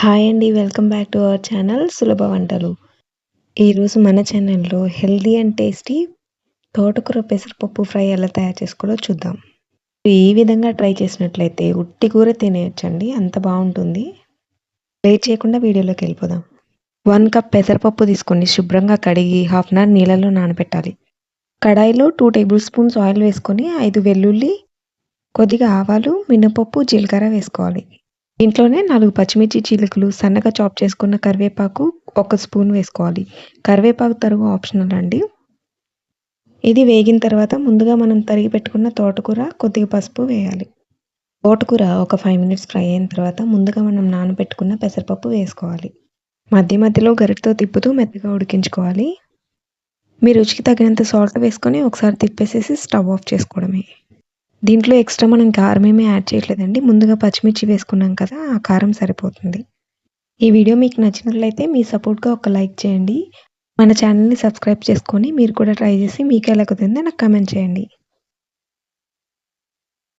Hi అండి welcome back to our channel సులభ వంటలు. ఈరోజు మన ఛానల్లో హెల్దీ అండ్ టేస్టీ తోటకూర పెసరపప్పు ఫ్రై ఎలా తయారు చేసుకోవాలో చూద్దాం. ఈ విధంగా ట్రై చేసినట్లయితే ఉట్టి కూర తినేయచ్చండి అంత బాగుంటుంది. లేట్ చేయకుండా వీడియోలోకి వెళ్ళిపోదాం. వన్ కప్ పెసరపప్పు తీసుకొని శుభ్రంగా కడిగి హాఫ్ అన్ అవర్ నీళ్ళలో నానబెట్టాలి. కడాయిలో టూ టేబుల్ స్పూన్స్ ఆయిల్ వేసుకొని ఐదు వెల్లుల్లి కొద్దిగా ఆవాలు మినపప్పు జీలకర్ర వేసుకోవాలి. ఇంట్లోనే నాలుగు పచ్చిమిర్చి చీలికలు సన్నగా చాప్ చేసుకున్న కరివేపాకు ఒక స్పూన్ వేసుకోవాలి. కరివేపాకు తరుగు ఆప్షనల్ అండి ఇది వేగిన తర్వాత ముందుగా మనం తరిగి పెట్టుకున్న తోటకూర కొద్దిగా పసుపు వేయాలి. తోటకూర ఒక ఫైవ్ మినిట్స్ ఫ్రై అయిన తర్వాత ముందుగా మనం నానబెట్టుకున్న పెసరపప్పు వేసుకోవాలి. మధ్య మధ్యలో గరిటతో తిప్పుతూ మెత్తగా ఉడికించుకోవాలి. మీ రుచికి తగినంత సాల్ట్ వేసుకొని ఒకసారి తిప్పేసేసి స్టవ్ ఆఫ్ చేసుకోవడమే. దీంట్లో ఎక్స్ట్రా మనం కారం ఏమీ యాడ్ చేయట్లేదండి. ముందుగా పచ్చిమిర్చి వేసుకున్నాం కదా ఆ కారం సరిపోతుంది. ఈ వీడియో మీకు నచ్చినట్లయితే మీ సపోర్ట్గా ఒక లైక్ చేయండి. మన ఛానల్ని సబ్స్క్రైబ్ చేసుకొని మీరు కూడా ట్రై చేసి మీకు ఎలా కుదిరిందో నాకు కమెంట్ చేయండి.